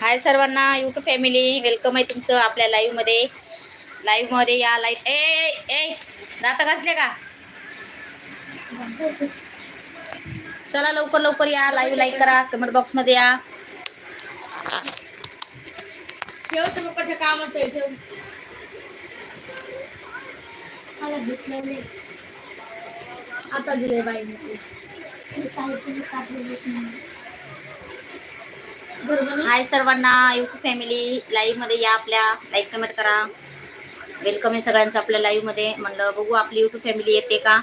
हाय सर्वांना YouTube family welcome आहे तुमचं आपल्या लाईव्हमध्ये. लाईव्हमध्ये या लाईव्ह ए ए दात घासले का? चला लवकर लवकर या. लाईव्ह लाईक करा. कमेंट बॉक्समध्ये या. ठेव तर पप्पाच्या कामाचं आहे ठेव. मला दिसलं नाही. आता दिले बाईने हाय सर्वांना युट्यूब फॅमिली लाईव्हमध्ये या आपल्या. लाईक कमेंट करा. वेलकम आहे सगळ्यांचं आपल्या लाईव्हमध्ये. म्हणलं बघू आपली युट्यूब फॅमिली येते का?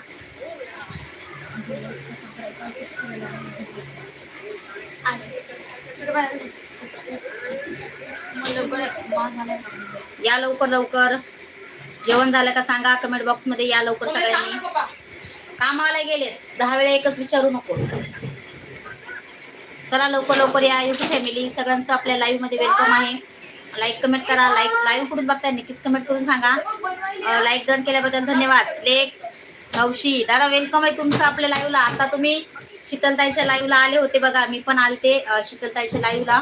या लवकर लवकर. जेवण झालं का सांगा? कमेंट बॉक्समध्ये या लवकर सगळ्यांनी. कामाला गेलेत. दहा वेळा एकच विचारू नको चला लवकर लवकर या युट्यूब फॅमिली सगळ्यांचं आपल्या लाईव्हमध्ये वेलकम आहे. लाईक कमेंट करा. लाईक लाईव्ह कुठून बघताय? नक्कीच कमेंट करून सांगा. लाईक डन केल्याबद्दल धन्यवाद. लेख हौशी दादा वेलकम आहे तुमचं आपल्या लाईव्हला आता तुम्ही शीतलताईच्या लाईव्हला आले होते बघा. मी पण आलते शीतलताईच्या लाईव्हला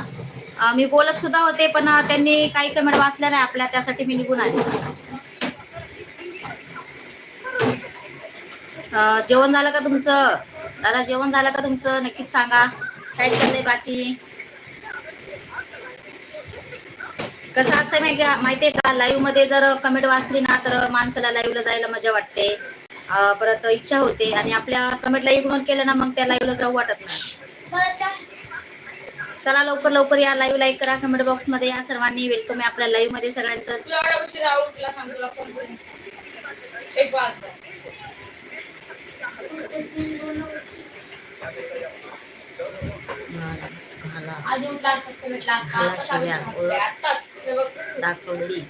मी बोलत सुद्धा होते पण त्यांनी काही कमेंट वाचल्या नाही. आपल्या त्यासाठी मी निघून आले. जेवण झालं का तुमचं? दादा जेवण झालं का तुमचं? नक्कीच सांगा. काय चाललंय बाकी? कसं असतं माहिती माहितीये का? लाईव्हमध्ये जर कमेंट वाचली ना तर माणसाला लाईव्हला जायला मजा वाटते. परत इच्छा होते. आणि आपल्या कमेंटला इग्नोर केलं ना मग त्या लाईव्हला जाऊ वाटत नाही. चला लवकर लवकर या. लाईव्ह लाईक करा कमेंट बॉक्समध्ये. या सर्वांनी वेलकम आहे आपल्या लाईव्हमध्ये सगळ्यांचं. दाखवली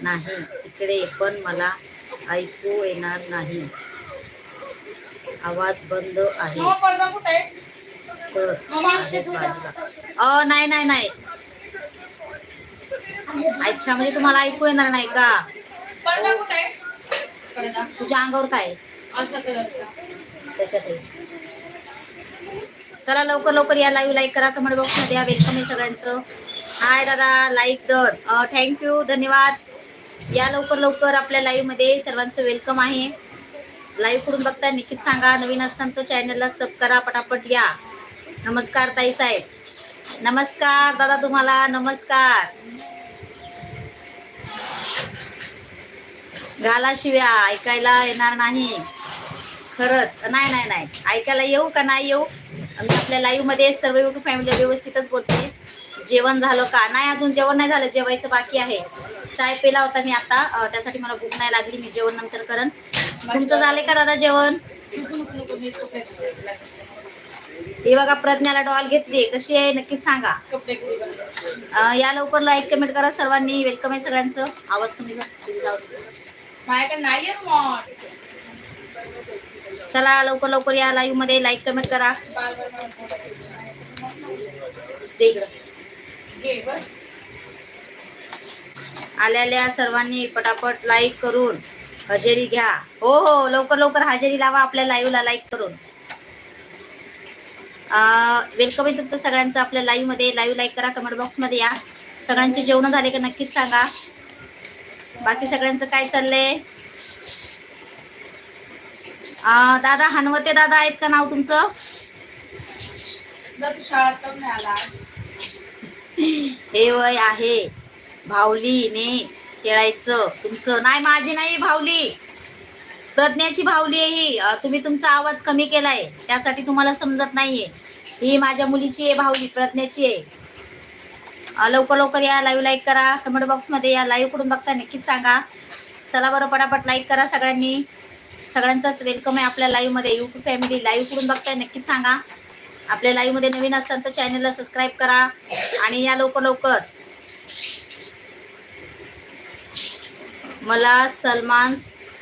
नाही इकडे पण मला ऐकू येणार नाही. आवाज बंद आहे. सर अ नाही नाही नाही. अच्छा म्हणजे तुम्हाला ऐकू येणार नाही का? तुझ्या अंगावर काय असा कलरचा चला लवकर लवकर या लाईव्ह लाईक करा. कमेंट बॉक्समध्ये या वेलकम आहे सगळ्यांचं. हाय दादा. लाईक डन थँक्यू धन्यवाद. या लवकर लवकर आपल्या लाईव्हमध्ये सर्वांचं वेलकम आहे. लाईव्ह करून बघता नक्कीच सांगा नवीन असताना तर चॅनलला सब करा पटापट या. नमस्कार ताई साहेब. नमस्कार दादा तुम्हाला. नमस्कार. घाला शिव्या ऐकायला येणार नाही. खरंच. नाही नाही नाही. ऐकायला येऊ का नाही येऊ? मी आपल्या लाईव्हमध्ये सर्व युट्यूब फॅमिली व्यवस्थितच बोलते. जेवण झालं का? नाही अजून जेवण नाही झालं. जेवायचं बाकी आहे. चाय पेला होता मी आता. त्यासाठी मला भूक नाही लागली. मी जेवण नंतर करण. तुमचं झालंय का दादा जेवण? हे बघा प्रज्ञाला डॉल घेतली कशी आहे? नक्कीच सांगा. या लवकर लाईक कमेंट करा सर्वांनी. वेलकम आहे सगळ्यांचं. आवाज कमी माझ्याकडे नाही आहे चला लवकर लवकर या लाईव्हमध्ये. लाईक कमेंट करा. बार आल्या सर्वांनी पटापट लाईक करून हजेरी घ्या. हो हो लवकर लवकर हजेरी लावा आपल्या लाईव्हला लाईक करून. वेलकम आहे तुमचं सगळ्यांचं आपल्या लाईव्हमध्ये. लाईव्ह लाईक करा कमेंट बॉक्समध्ये या. सगळ्यांचे जेवण झाले का नक्कीच सांगा. बाकी सगळ्यांचं काय चाललंय? दादा हनवते दादा आहेत का नाव तुमचं? हे वय आहे. भावलीने खेळायचं. तुमचं? नाही माझी नाही भावली प्रज्ञाची भावली आहे ही. तुम्ही तुमचा आवाज कमी केलाय. त्यासाठी तुम्हाला समजत नाहीये. ही माझ्या मुलीची आहे भावली प्रज्ञाची आहे. लवकर लवकर या लाईव्ह लाईक करा. कमेंट बॉक्समध्ये या लाईव्हकडून बघता नक्कीच सांगा. चला बरं पटापट लाईक करा सगळ्यांनी. सगळ्यांचाच वेलकम आहे आपल्या लाईव्हमध्ये युट्यूब फॅमिली लाईव्ह करून बघताय नक्कीच सांगा. आपल्या लाईव्हमध्ये नवीन असताना तर चॅनलला सबस्क्राईब करा आणि या लवकर लवकर. मला सलमान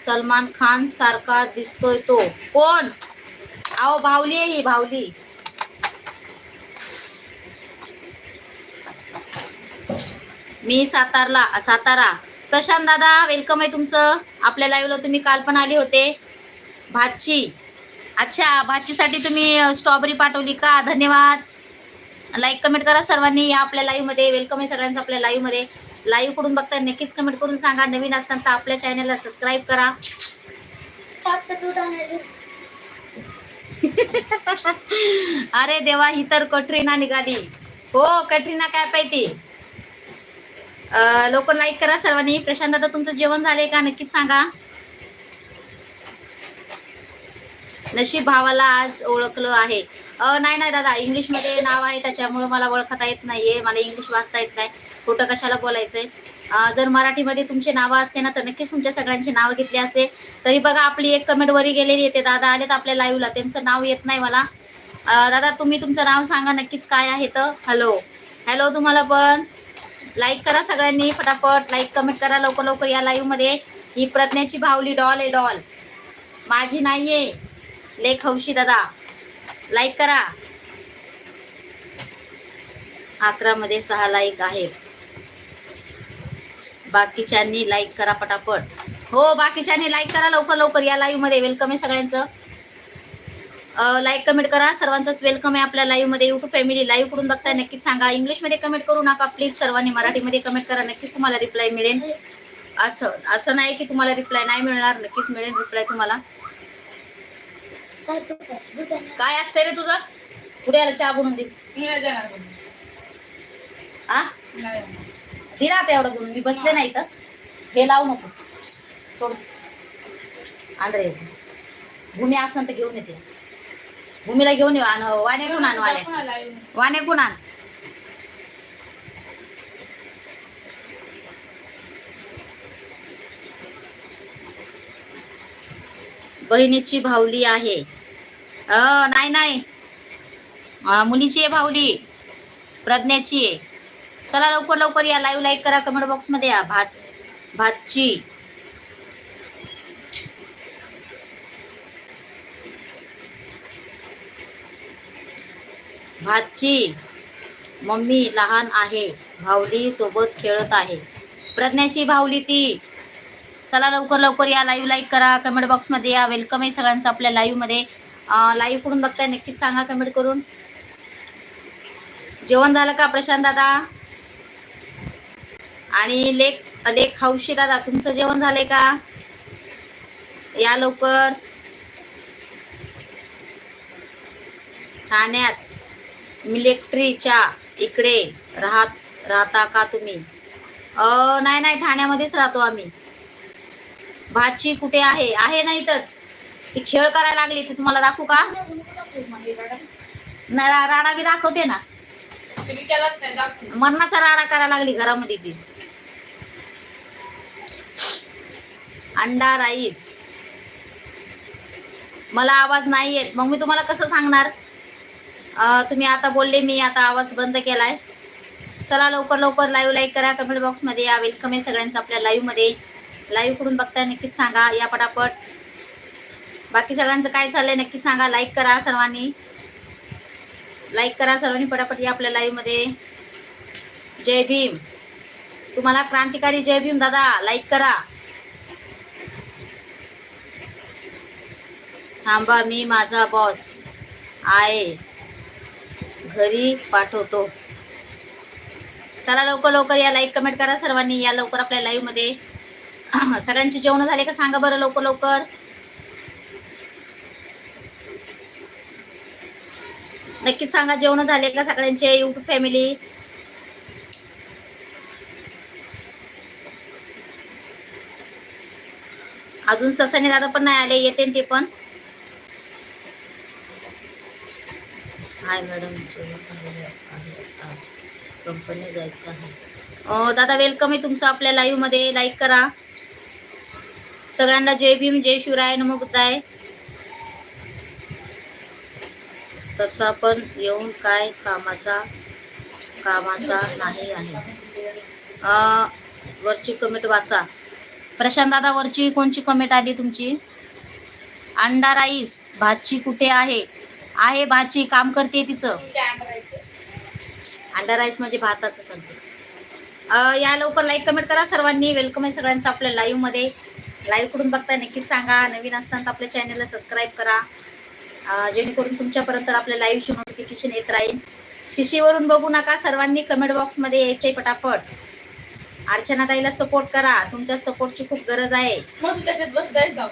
सलमान खान सारखा दिसतोय तो. कोण? अहो भावली आहे ही भावली. मी सातारला सातारा. प्रशांत दादा वेलकम आहे तुमचं. आपल्या लाईव्हला तुम्ही काल पण आले होते. भाची अच्छा भाचीसाठी तुम्ही स्ट्रॉबेरी पाठवली का? धन्यवाद. लाईक कमेंट करा सर्वांनी या आपल्या लाईव्हमध्ये वेलकम आहे सगळ्यांचं आपल्या लाईव्हमध्ये लाईव्हकडून बघता नक्कीच कमेंट करून सांगा. नवीन असताना तर आपल्या चॅनलला सबस्क्राईब करा. अरे देवा ही तर कटरीना निघाली. हो कटरीना काय पाहिजे लवकर लाईक करा सर्वांनी. प्रशांत दादा तुमचं जेवण झालंय का? नक्कीच सांगा. नशीब भावाला आज ओळखलं आहे. नाही नाही दादा इंग्लिशमध्ये नाव आहे त्याच्यामुळं मला ओळखता येत नाहीये. मला इंग्लिश वाचता येत नाही. खोटं कशाला बोलायचंय? जर मराठीमध्ये तुमचे नावं असते ना तर नक्कीच तुमच्या सगळ्यांची नावं घेतली असते. तरी बघा आपली एक कमेंट वरी गेलेली येते. दादा आलेत आपल्या लाईव्हला त्यांचं नाव येत नाही मला. दादा तुम्ही तुमचं नाव सांगा नक्कीच काय आहे तर. हॅलो हॅलो तुम्हाला पण. लाईक करा सगळ्यांनी फटाफट लाईक कमेंट करा लवकर लवकर या लाईव्हमध्ये ही प्रज्ञाची भावली डॉल आहे डॉल माझी नाहीये. लेख हौशी दादा. लाईक करा. अकरा मध्ये सहा लाईक आहे बाकीच्यांनी लाईक करा पटापट हो बाकीच्यांनी लाईक करा लवकर लवकर या लाईव्हमध्ये. वेलकम आहे सगळ्यांचं. लाईक कमेंट करा. सर्वांचंच वेलकम आहे आपल्या लाईव्हमध्ये. युट्यूब फॅमिली लाईव्हकडून बघताय नक्कीच सांगा. इंग्लिशमध्ये कमेंट करू नका प्लीज सर्वांनी मराठीमध्ये कमेंट करा. नक्कीच तुम्हाला रिप्लाय मिळेल. असं असं नाही की तुम्हाला रिप्लाय नाही मिळणार. नक्कीच मिळेल रिप्लाय तुम्हाला. काय असतंय रे तुझं? पुढे आला चहा बनवून दे. आ. दिला आता एवढं बनवून. मी बसले नाही तर हे लावू नको. सोड. आंध्र यायचं भूमी असं तर घेऊन येते. भूमीला घेऊन येऊ आण वाण्याकून आण वाण्या कोणाला येऊन? वाण्याकून आण बहिणीची भावली आहे. अ नाही नाही. मुलीची आहे भावली. प्रज्ञाची आहे. चला लवकर लवकर या. लाईव्ह लाईक करा. कमेंट बॉक्समध्ये या. भात भातची. भातची मम्मी लहान आहे. भावली सोबत खेळत आहे. प्रज्ञाची भावली ती. चला लवकर लवकर या लाईव्ह लाईक करा. कमेंट बॉक्समध्ये या. वेलकम आहे सगळ्यांचं आपल्या लाईव्हमध्ये लाईव्हकडून बघताय नक्कीच सांगा कमेंट करून. जेवण झालं का प्रशांत दादा? आणि लेख लेख हौशी दादा तुमचं जेवण झालंय का? या लवकर. ठाण्यात. मिलिटरीच्या इकडे राहत राहता का तुम्ही? अ नाही नाही ठाण्यामध्येच राहतो आम्ही. भाची कुठे आहे? आहे ना इथंच. ती खेळ करायला लागली ती तुम्हाला दाखवू का? रडा. नाही रा- राडा बी दाखवते ना. मरणाचा राडा करायला लागली घरामध्ये ती. अंडा राईस. मला आवाज नाही येत मग मी तुम्हाला कसं सांगणार? तुम्ही आता बोलले मी आता आवाज बंद केलाय. चला लवकर लवकर लाईव्ह लाईक करा. कमेंट बॉक्समध्ये या वेलकम आहे सगळ्यांचं आपल्या लाईव्हमध्ये लाईव्ह करून बघताय नक्कीच सांगा. या पटापट. बाकी सगळ्यांचं काय चाललंय नक्की सांगा. लाईक करा सर्वांनी. लाईक करा सर्वांनी पटापट या आपल्या लाईव्हमध्ये जय भीम. तुम्हाला क्रांतिकारी जय भीम दादा लाईक करा. थांबा मी माझा बॉस आहे. घरी पाठवतो. चला लवकर लवकर या लाईक कमेंट करा सर्वांनी. या लवकर आपल्या लाईव्हमध्ये सगळ्यांचे जेवण झाले का सांगा बरं लवकर लवकर. नक्कीच सांगा जेवण झाले का सगळ्यांचे युट्यूब फॅमिली अजून ससाने दादा पण नाही आले येते ते पण. हाय मॅडम कंपनी जायचं आहे. दादा वेलकम आहे तुमचं आपल्या लाईव्हमध्ये. लाईक करा. सगळ्यांना जय भीम जय शिवराय नमो बुद्धाय तसा पण येऊन काय कामाचा कामाचा नाही आहे. वरची कमेंट वाचा. प्रशांत दादा वरची कोणची कमेंट आली तुमची? अंडा राईस भातची कुठे आहे? आहे भाची काम करते तिचं. अंडा राईस म्हणजे भाताचं सांगते या लवकर लाईक कमेंट करा सर्वांनी. वेलकम आहे सगळ्यांचं आपल्या लाईव्हमध्ये. लाईव्हकडून बघताय नक्कीच सांगा. नवीन असताना आपल्या चॅनलला सबस्क्राईब करा. जेणेकरून तुमच्यापर्यंत आपल्या लाईव्हची नोटिफिकेशन येत राहील. शिशीवरून बघू नका. सर्वांनी कमेंट बॉक्समध्ये यायचंय पटापट. अर्चना ताईला सपोर्ट करा. तुमच्या सपोर्टची खूप गरज आहे. मग तू त्याच्यात बस जाऊ.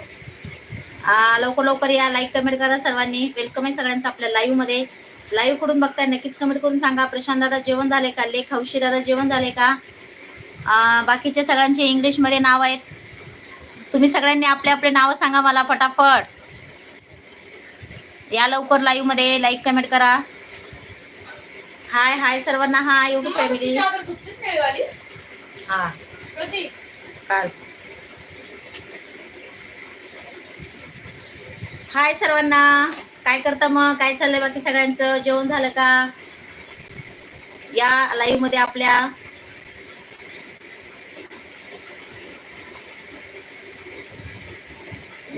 लवकर लवकर या लाईक कमेंट करा सर्वांनी. वेलकम आहे सगळ्यांचं आपल्या लाईव्हमध्ये. लाईव्हकडून बघताय? नक्कीच कमेंट करून सांगा. प्रशांत दादा जेवण झाले का? लेख हौशी दादा जेवण झाले का? बाकीचे सगळ्यांचे इंग्लिशमध्ये नाव आहेत. तुम्ही सगळ्यांनी आपले आपले नाव सांगा मला फटाफट. या लवकर लाईव्हमध्ये. लाईक कमेंट करा. हाय हाय सर्वांना. हाय युट्यूब फॅमिली हा. काल. हाय सर्वांना. काय करता मग? काय चाललंय बाकी सगळ्यांचं? जेवण झालं का? या लाईव्हमध्ये आपल्या.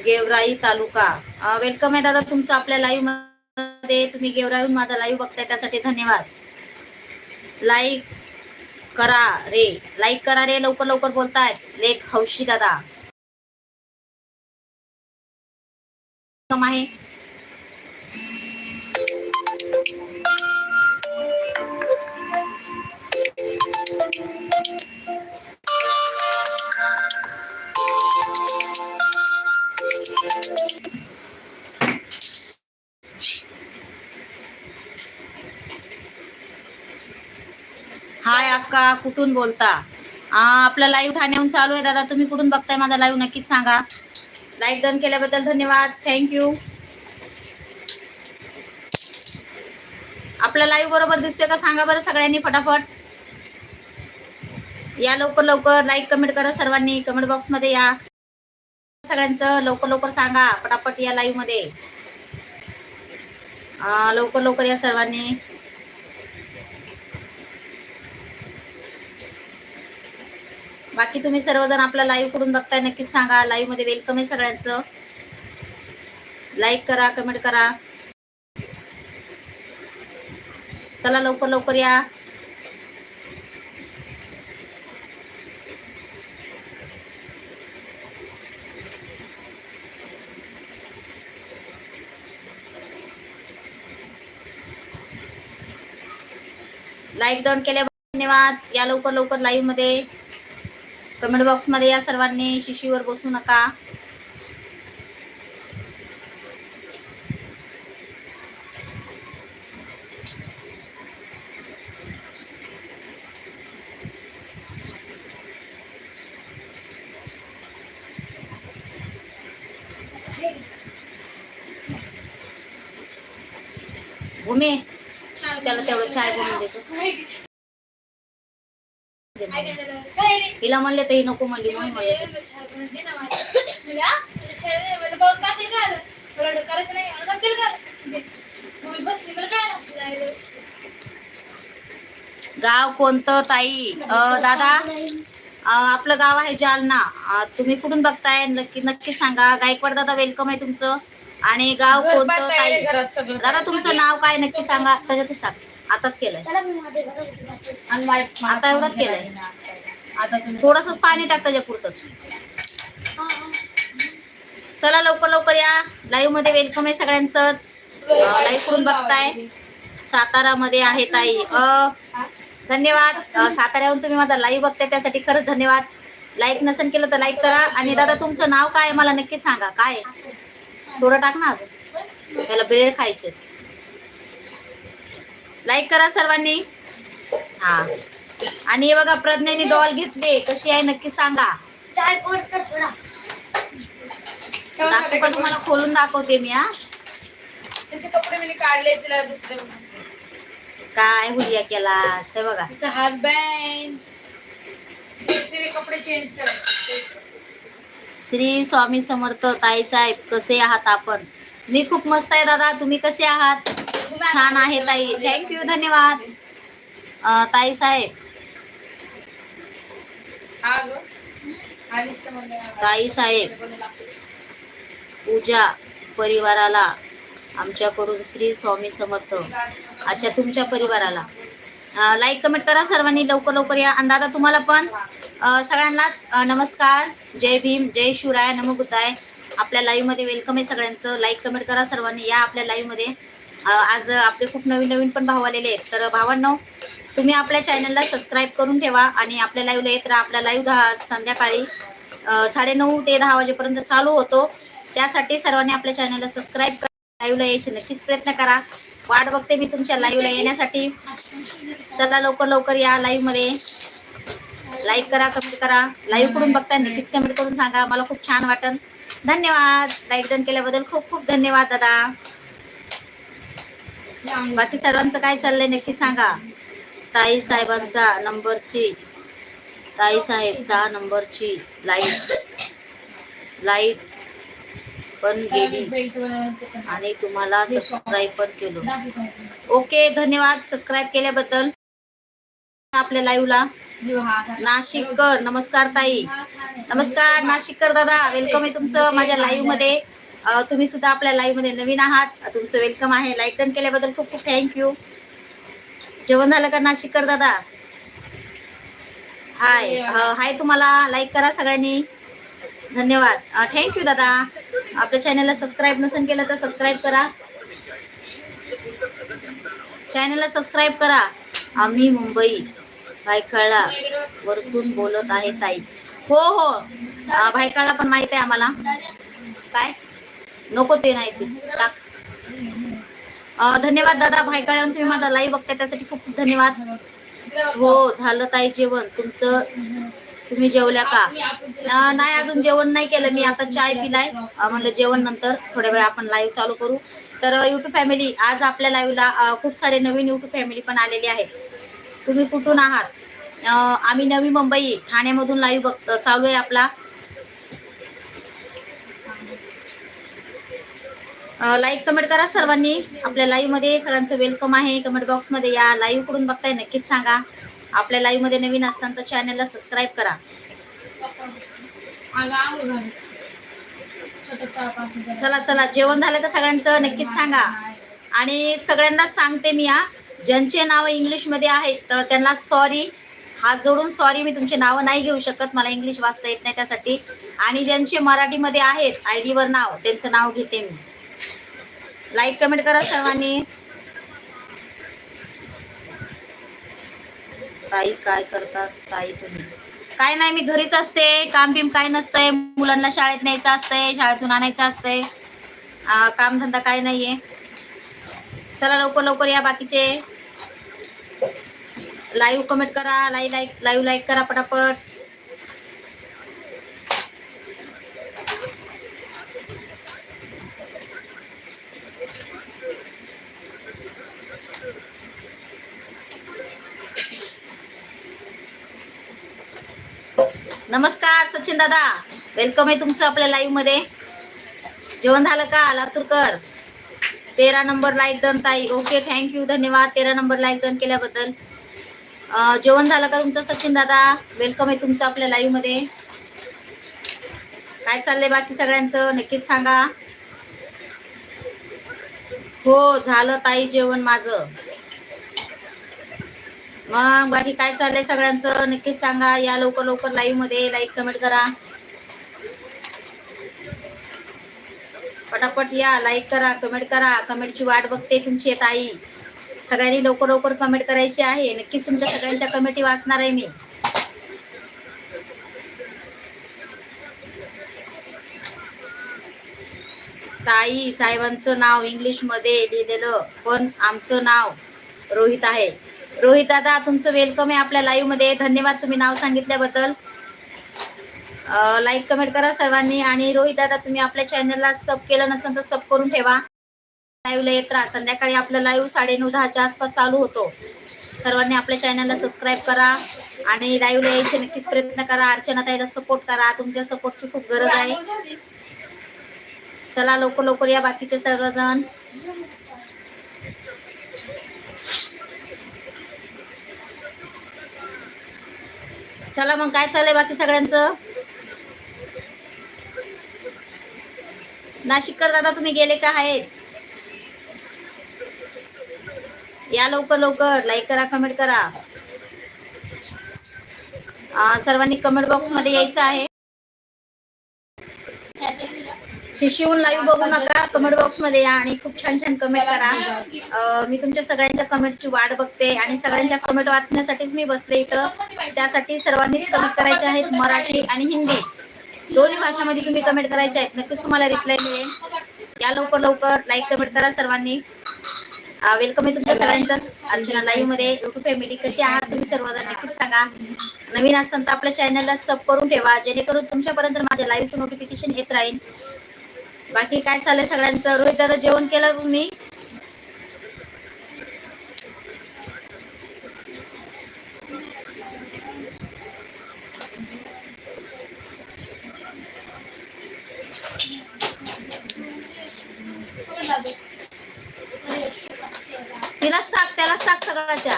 गेवराई तालुका. वेलकम आहे दादा तुमचं आपल्या लाईव्हमध्ये. तुम्ही गेवराईहून माझा लाईव्ह बघताय त्यासाठी धन्यवाद. लाईक करा रे. लाईक करा रे. लवकर लवकर बोलतायत. लेख हौशी दादा. आहे. हाय अक्का कुठून बोलता? आपला लाईव्ह ठाण्याहून चालू आहे दादा. तुम्ही कुठून बघताय? माझा लाईव्ह नक्कीच सांगा. लाईक डन केल्याबद्दल धन्यवाद. थँक्यू आपला लाईव्ह बरोबर दिसतोय का सांगा बरं सगळ्यांनी फटाफट. या लवकर लवकर लाईक कमेंट करा सर्वांनी. कमेंट बॉक्समध्ये या. सगळ्यांचं लवकर लवकर सांगा. पटापट या लाईव्हमध्ये. लवकर लवकर या सर्वांनी. बाकी तुम्ही सर्वजण आपला लाईव्हकडून बघताय नक्कीच सांगा. लाईव्हमध्ये वेलकम आहे सगळ्यांचं. लाईक करा कमेंट करा. चला लवकर लवकर या. लाईक डाऊन केल्या धन्यवाद. या लवकर लवकर लाईव्हमध्ये. कमेंट बॉक्समध्ये या सर्वांनी शिशीवर बसू नका भूमी त्याला तेवढं चाय बनवून देतो दे काय मला. केलं? काय रे? तिला म्हणले तर ही नको म्हणली म्हणून? गाव कोणतं ताई? दादा? आपलं गाव आहे जालना. तुम्ही कुठून बघताय? नक्की नक्की सांगा. गायकवाड दादा वेलकम आहे तुमचं. आणि गाव कोणतं ताई. दादा तुमचं नाव काय? नक्की सांगा. त्याच्यातच टाक आताच केलंय. आणि आता एवढंच केलंय. आता तुम्ही थोडस पाणी टाक त्याच्या पुरतच. हा, हा. चला लवकर लवकर या. लाईव्हमध्ये वेलकम आहे सगळ्यांचंच लाईव्ह करून बघताय. सातारामध्ये आहे ताई. अ धन्यवाद. साताऱ्याहून तुम्ही माझा लाईव्ह बघताय त्यासाठी खरंच धन्यवाद. लाईक नसेल केलं तर लाईक करा. आणि दादा तुमचं नाव काय आहे? मला नक्कीच सांगा. काय? थोडं टाक ना. त्याला ब्रेड खायचे लाईक करा सर्वांनी. हा. आणि हे बघा प्रज्ञाने डॉल घेतली. कशी आहे नक्की सांगा. चाय कोट कर थोडा. दाखवू का तुम्हाला खोलून दाखवते मी हा. त्याचे कपडे मी काढले तिला दुसरे. काय हुलिया केला हे बघा. तिचा हात बँड तिने कपडे चेंज करायचे श्री स्वामी समर्थ ताई साहेब कसे आहात आपण? मी खूप मस्त आहे दादा. तुम्ही कसे आहात? छान आहे ताई. थँक्यू धन्यवाद. ताई साहेब. ताई साहेब. पूजा परिवाराला आमच्याकडून श्री स्वामी समर्थ. अच्छा तुमच्या परिवाराला. लाईक कमेंट करा सर्वांनी. लवकर लवकर या. आणि दादा तुम्हाला पण सगळ्यांनाच नमस्कार. जय भीम जय शिवराय नमो बुद्धाय. आपल्या लाईव्हमध्ये वेलकम आहे सगळ्यांचं. लाईक कमेंट करा सर्वांनी. या आपल्या लाईव्हमध्ये आज आपले खूप नवीन नवीन पण भाव आलेले आहेत. तर भावांनो तुम्ही आपल्या चॅनलला सबस्क्राईब करून ठेवा आणि आपल्या लाईव्हला येत राहा. आपला लाईव्ह दहा संध्याकाळी साडे साडेनऊ ते दहा वाजेपर्यंत चालू होतो. त्यासाठी सर्वांनी आपल्या चॅनलला सबस्क्राईब करा. लाईव्हला यायचे नक्कीच प्रयत्न करा. वाट बघते मी तुमच्या लाईव्हला येण्यासाठी. चला लवकर लवकर या लाईव्हमध्ये लाईक करा कमेंट करा. लाईव्ह करून बघता नक्कीच कमेंट करून सांगा. मला खूप छान वाटन. धन्यवाद. लाईक डन केल्याबद्दल खूप खूप धन्यवाद दादा. बाकी सर्वांचं काय चाललंय नक्की सांगा. ताई साहेबांचा नंबरची ताई साहेबचा नंबरची लाइट लाइट पण गेली आणि तुम्हाला सबस्क्राईब पण केलं. ओके धन्यवाद सबस्क्राईब केल्याबद्दल. आपल्या लाईव्हला नाशिककर नमस्कार ताई. नमस्कार नाशिककर दादा. वेलकम आहे तुमचं माझ्या लाईव्हमध्ये. तुम्ही सुद्धा आपल्या लाईव्हमध्ये नवीन आहात. तुमचं वेलकम आहे. लाईक डन केल्याबद्दल खूप खूप थँक्यू जेवण झालं का नाशिककर दादा? हाय हाय तुम्हाला. लाईक करा सगळ्यांनी. धन्यवाद. थँक्यू दादा. आपल्या चॅनलला सबस्क्राईब नसेल केलं तर सबस्क्राईब करा. चॅनलला सबस्क्राईब करा. आम्ही मुंबई. भायखळा. वरतून बोलत आहे ताई. हो हो. भायखळा पण माहीत आहे आम्हाला. काय? नको ते नाही टाक. धन्यवाद दादा भायकाळ्यावर तुम्ही माझा लाईव्ह बघताय त्यासाठी खूप खूप धन्यवाद. हो झालं ताई जेवण. तुमचं? तुम्ही जेवल्या का? नाही अजून जेवण नाही केलं. मी आता चाय पिलाय. म्हणलं जेवण नंतर थोड्या वेळ आपण लाईव्ह चालू करू. तर युट्यूब फॅमिली आज आपल्या लाईव्हला खूप सारे नवीन युट्यूब फॅमिली पण आलेली आहे तुम्ही कुठून आहात? आम्ही नवी मुंबई ठाण्यामधून लाईव्ह बघ चालू आहे आपला. लाईक कमेंट करा सर्वांनी. आपल्या लाईव्हमध्ये सगळ्यांचं वेलकम आहे. कमेंट बॉक्समध्ये या लाईव्ह करून बघताय नक्कीच सांगा. आपल्या लाईव्हमध्ये नवीन असताना तर चॅनलला सबस्क्राईब करा. चला चला. जेवण झालं का सगळ्यांचं? नक्कीच सांगा. आणि सगळ्यांनाच सांगते मी या ज्यांचे नाव इंग्लिशमध्ये आहेत तर त्यांना सॉरी हात जोडून सॉरी मी तुमचे नावं नाही घेऊ शकत. मला इंग्लिश वाचता येत नाही त्यासाठी. आणि ज्यांचे मराठीमध्ये आहेत आय डी वर नाव त्यांचं नाव घेते मी. लाईक कमेंट करा सर्वांनी. ताई काय करतात? ताई तुम्ही. काय नाही मी घरीच असते. काम बिम काय नसतंय. मुलांना शाळेत न्यायचं असतंय. शाळेतून आणायचं असतंय. कामधंदा काय नाहीये. चला लवकर लवकर या बाकीचे. लाईव्ह कमेंट करा. लाईव्ह लाईक लाईव्ह लाईक करा पटापट नमस्कार सचिन दादा? वेलकम आहे तुमचं आपल्या लाईव्हमध्ये. जेवण झालं का? लातूरकर? तेरा नंबर लाईक डन ताई. ओके थँक्यू धन्यवाद. तेरा नंबर लाईक डन केल्याबद्दल. जेवण झालं का तुमचं सचिन दादा? वेलकम आहे तुमचं आपल्या लाईव्हमध्ये. काय चाललंय बाकी सगळ्यांचं? नक्कीच सांगा. हो झालं ताई जेवण माझं. मग बाकी काय चाललंय सगळ्यांचं? नक्कीच सांगा. या लवकर लवकर लाईव्हमध्ये. लाईक कमेंट करा. पटापट या. लाईक करा कमेंट करा. कमेंटची वाट बघते तुमची ताई. सगळ्यांनी लवकर लवकर कमेंट करायची आहे. नक्कीच तुमच्या सगळ्यांच्या कमेंटी वाचणार आहे मी. ताई साहेबांचं नाव इंग्लिशमध्ये लिहिलेलं पण आमचं नाव रोहित आहे. रोहित दादा तुमचं वेलकम आहे आपल्या लाईव्हमध्ये. धन्यवाद तुम्ही नाव सांगितल्याबद्दल. लाईक कमेंट करा सर्वांनी. आणि रोहित दादा तुम्ही आपल्या चॅनलला सब केलं नसेल तर सब करून ठेवा. लाईव्हला येत राहा. संध्याकाळी आपलं लाईव्ह साडेनऊ दहाच्या आसपास चालू होतो. सर्वांनी आपल्या चॅनलला सबस्क्राईब करा. आणि लाईव्हला यायचे नक्कीच प्रयत्न करा. अर्चना ताईला सपोर्ट करा. तुमच्या सपोर्टची खूप गरज आहे. चला लवकर लवकर या बाकीचे सर्वजण. चला मग काय चाललंय बाकी सगळ्यांचं? नाशिककर दादा तुम्ही गेले का आहेत? या लवकर लवकर. लाईक करा कमेंट करा. सर्वांनी कमेंट बॉक्समध्ये यायचं आहे. शिशिवून लाईव्ह बघू नका. कमेंट बॉक्समध्ये या आणि खूप छान छान कमेंट करा. मी तुमच्या सगळ्यांच्या कमेंटची वाट बघते आणि सगळ्यांच्या कमेंट वाचण्यासाठीच मी बसले इथं. त्यासाठी सर्वांनीच कमेंट करायचे आहेत मराठी आणि हिंदी. दोन्ही भाषामध्ये तुम्ही कमेंट करायचे आहेत. नक्कीच तुम्हाला रिप्लाय मिळेल. या लवकर लवकर लाईक कमेंट करा सर्वांनी. वेलकम आहे तुमच्या सगळ्यांचा. अर्जुना लाईव्हमध्ये युट्यूब फॅमिली कशी आहात तुम्ही सर्वजण नक्कीच सांगा. नवीन असताना तर आपल्या चॅनलला सब करून ठेवा. जेणेकरून तुमच्यापर्यंत माझ्या लाईव्हचं नोटिफिकेशन येत राहील बाकी काय चाललंय सगळ्यांचं? रोहित दादा जेवण केलं तुम्ही? तिलाच टाक त्यालाच टाक सगळ्याच्या.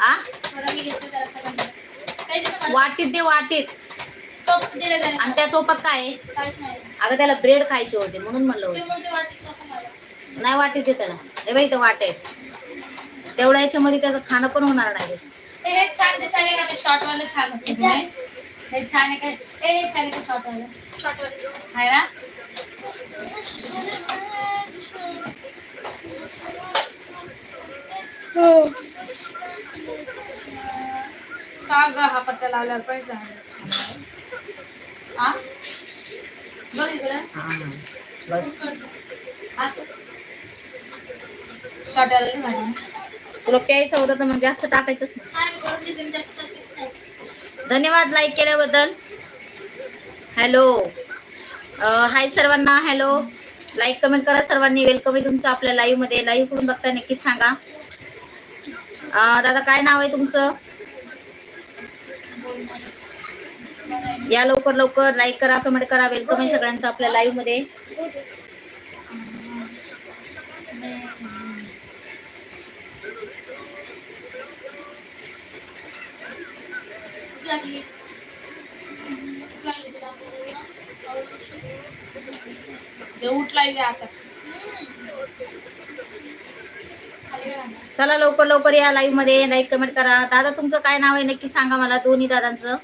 आ? वाटीत दे वाटीत. आणि त्या टोपात काय आहे? अगं त्याला ब्रेड खायचे होते म्हणून म्हणलं होतं. नाही वाटीत दे त्याला. हे बाई इथं वाट आहे. तेवढ्या याच्यामध्ये त्याचं खाणं पण होणार नाही. हे छान दिसायला का ते शॉर्ट वाला छान होते. नाही? हे छान आहे का? हे हे छान आहे का शॉर्ट वाला शॉर्ट वाला आहे ना? का ग हा पट्टा लावल्यावर पाहिजे हा बघ इकडे बस असं शॉर्ट वाला नाही भारी. तुला प्यायचं होतं तर मग जास्त टाकायचंच नाही. नाही. धन्यवाद लाईक केल्याबद्दल. हॅलो हाय सर्वांना. हॅलो लाईक कमेंट करा सर्वांनी. वेलकम आहे तुमचं आपल्या लाईव्हमध्ये. लाईव्ह करून बघता नक्कीच सांगा. दादा काय नाव आहे तुमचं? या लवकर लवकर लाईक करा कमेंट करा वेलकम आहे सगळ्यांचं आपल्या लाईव्हमध्ये. चला लवकर लवकर या लाईव्हमध्ये लाईक कमेंट करा. दादा तुमचं काय नाव आहे? नक्की सांगा मला दोन्ही दादांचं.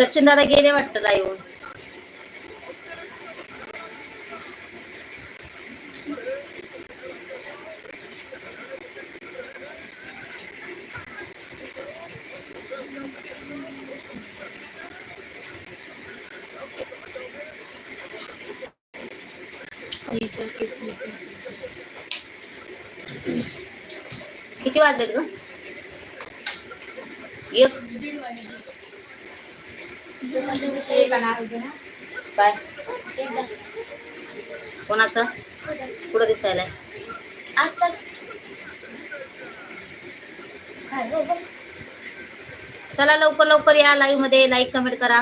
सचिन दादा गेले वाटतं लाईव्ह हिचं किती वाजले ग? एक. काय कोणाचं? पुढं दिसायला आजकाल चला लवकर लवकर या लाईव्हमध्ये. लाईक कमेंट करा.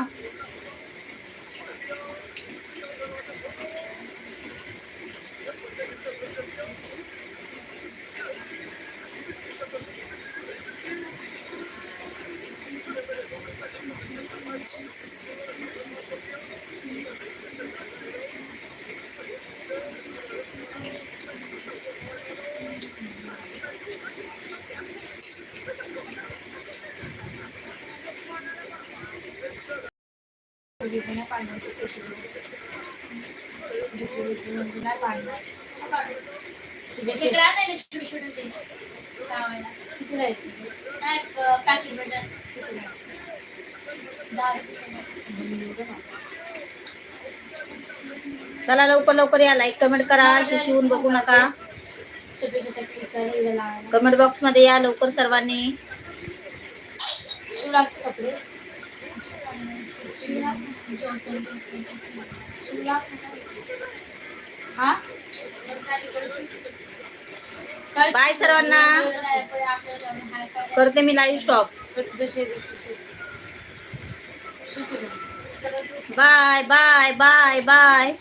चला लवकर लवकर या. लाईक कमेंट करा. शिवून बघू नका. कमेंट बॉक्समध्ये या लवकर सर्वांनी. हा? बाय सर्वांना. करते मी live stop bye bye bye bye